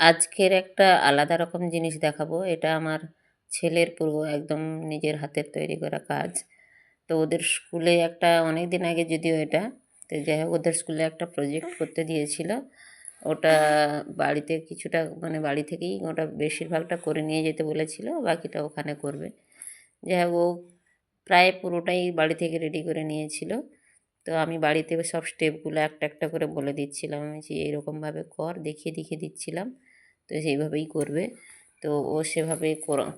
আজকের একটা আলাদা রকম জিনিস দেখাবো। এটা আমার ছেলের পুরো একদম নিজের হাতের তৈরি করা কাজ। তো ওদের স্কুলে একটা অনেক দিন আগে যদিও এটা, তো যাই হোক, ওদের স্কুলে একটা প্রজেক্ট করতে দিয়েছিল। ওটা বাড়িতে কিছুটা মানে বাড়ি থেকেই ওটা বেশিরভাগটা করে নিয়ে যেতে বলেছিল, বাকিটা ওখানে করবে। যাই হোক, ও প্রায় পুরোটাই বাড়ি থেকে রেডি করে নিয়েছিল। তো আমি বাড়িতে সব স্টেপগুলো একটা একটা করে বলে দিচ্ছিলাম। আমি যে এরকমভাবে কর, দেখিয়ে দেখিয়ে দিচ্ছিলাম। তো সেইভাবেই করবে। তো ও সেভাবে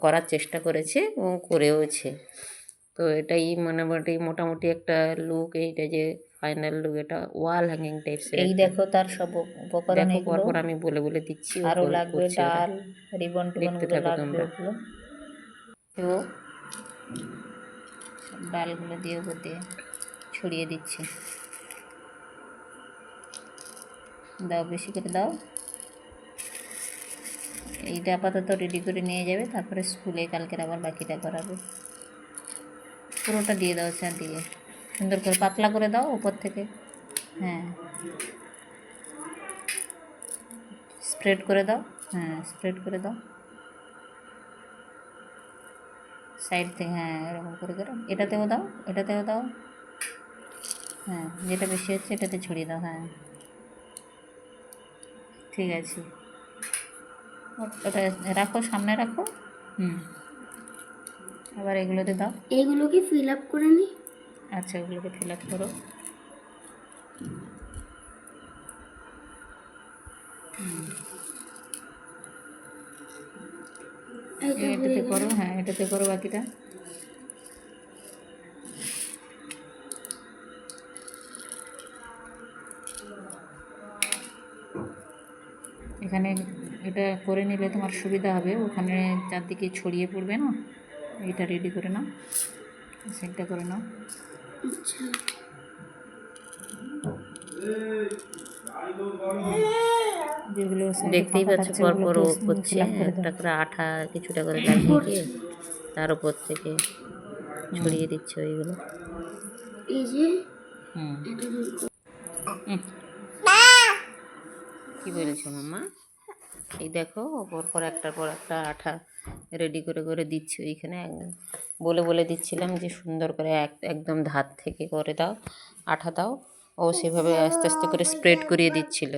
করার চেষ্টা করেছে এবং করেওছে। তো এটাই মোটামুটি মোটামুটি একটা লুক এইটা যে ফাইনাল লুক এটা ওয়াল হ্যাঙ্গিং টাইপসের এই দেখো তার সব উপকরণ এগুলো। পরপর আমি বলে বলে দিচ্ছি আরও লাগবে। ডাল রিবন টিবনগুলো লাগবে। তো ডালগুলো দিয়ে উপর দিয়ে ছড়িয়ে দিচ্ছি। দাও বেশি করে দাও। এইটা আপাতত রেডি করে নিয়ে যাবে, তারপরে স্কুলে কালকের আবার বাকিটা করাবে। পুরোটা দিয়ে দাও চারদিকে সুন্দর করে পাতলা করে দাও উপর থেকে। হ্যাঁ। স্প্রেড করে দাও। হ্যাঁ স্প্রেড করে দাও। সাইড থেকে হ্যাঁ এরকম করে করে। এটাতেও দাও এটাতেও দাও। হ্যাঁ যেটা বেশি হচ্ছে এটাতে ছড়িয়ে দাও হ্যাঁ। ঠিক আছে। ওটা রাখো সামনে রাখো। হুম। আবার এগুলোতে দাও। এগুলো কি ফিল আপ করে নি? আচ্ছা ওগুলোকে ফিল আপ করো। এটাতে করো হ্যাঁ এটাতে করো বাকিটা। এখানে এটা করে নিলে তোমার সুবিধা হবে। ওখানে চারদিকে ছড়িয়ে পড়বে না? এটা রেডি করে নাও। সেটটা করে নাও। দেখতেই পাচ্ছ থাকছে পর পর ও করছে। একটা করে আঠা কিছুটা করে লাগিয়ে দিয়ে তার উপর থেকে ছড়িয়ে দিচ্ছে ওইগুলো। হুম। এটা কি বলেছ মাম্মা? এই দেখো, ওপর পর একটার পর একটা আঠা রেডি করে করে দিচ্ছি ওইখানে। বলে বলে দিচ্ছিলাম যে সুন্দর করে এক, একদম ধার থেকে করে দাও, আঠা দাও। ও সেভাবে আস্তে আস্তে করে স্প্রেড করিয়ে দিচ্ছিল।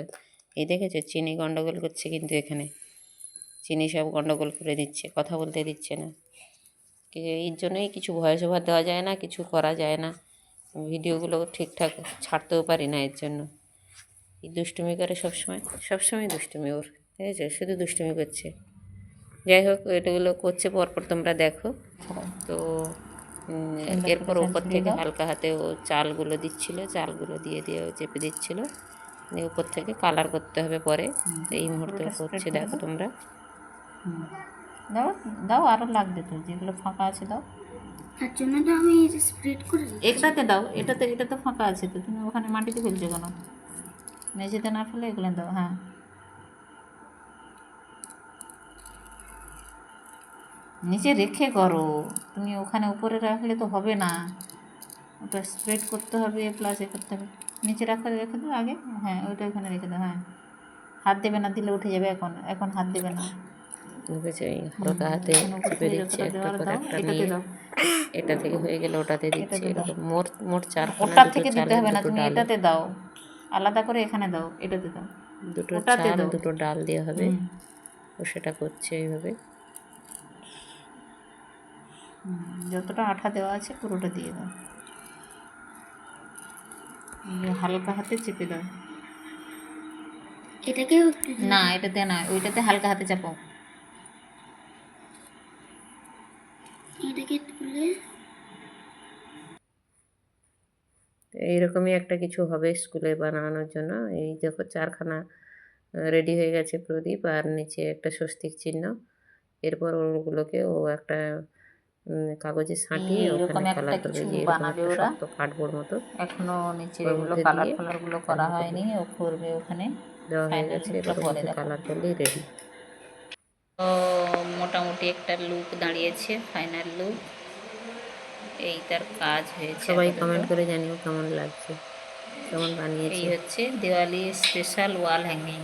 এই দেখেছ, চিনি গন্ডগোল করছে কিন্তু এখানে। চিনি সব গন্ডগোল করে দিচ্ছে, কথা বলতে দিচ্ছে না। এই জন্যই কিছু ভয়েস ওভার দেওয়া যায় না, কিছু করা যায় না। ভিডিওগুলো ঠিকঠাক ছাড়তেও পারি না এর জন্য। এই দুষ্টুমি করে সবসময় সবসময় দুষ্টুমি ওর। আছে শুধু দুষ্টুমি করছে। যাই হোক এটাগুলো করছে পরপর তোমরা দেখো। তো এরপর ওপর থেকে হালকা হাতে ও চালগুলো দিচ্ছিল চালগুলো দিয়ে দিয়ে ও চেপে দিচ্ছিল। দিয়ে উপর থেকে কালার করতে হবে পরে। এই মুহূর্তে করছে দেখো তোমরা। দাও দাও আরও লাগবে তো। যেগুলো ফাঁকা আছে দাও। তার জন্য তো আমি স্প্রেড করে এটাতে দাও এটাতে এটা তো ফাঁকা আছে তো। তুমি ওখানে মাটিতে ফেলছো কেন? মেঝেতে না ফেলে এগুলো দাও হ্যাঁ। নিচে রেখে করো। তুমি ওখানে উপরে রাখলে তো হবে না। ওটা স্প্রেড করতে হবে প্লাস এ করতে হবে। নিচে রাখা রেখে দাও আগে। হ্যাঁ ওইটা ওখানে রেখে দাও হ্যাঁ। হাত দেবে না দিলে উঠে যাবে এখন। এখন হাত দেবে না। হালকা হাতে চেপে দিচ্ছে একটা করে একটা নিয়ে এটা থেকে হয়ে গেলে ওটাতে দিচ্ছে। এরকম মোট মোট চারখানা ওটার দুটো থেকে দিতে হবে না তুমি এটাতে দাও। আলাদা করে এখানে দাও এটাতে দাও। দুটো চাল দুটো ডাল দেওয়া হবে। ও সেটা করছে এইভাবে। যতটা আঠা দেওয়া আছে পুরোটা দিয়ে দাও। হালকা হাতে চেপে দাও। দিই। না এটাতে না ওইটাতে হালকা হাতে চাপো এটাকে তুলে। এইরকমই একটা কিছু হবে স্কুলে বানানোর জন্য। এই দেখো চারখানা রেডি হয়ে গেছে প্রদীপ আর নিচে একটা স্বস্তিক চিহ্ন। এরপর ওগুলোকে ও একটা কাগজে সাঁটিয়ে একটা কালার করবে কিছু বানাবে ওরা। কার্ডবোর্ড মতো। এখনও নিচে এগুলো কালার ফালারগুলো করা হয়নি ও করবে ওখানে। দেওয়া হয়ে গেছে পরে কালার করলেই রেডি তো মোটামুটি একটা লুক দাঁড়িয়েছে ফাইনাল লুক এই তার কাজ হয়েছে সবাই কমেন্ট করে জানিও কেমন লাগছে কেমন এই হচ্ছে দিওয়ালি স্পেশাল ওয়াল হ্যাঙ্গিং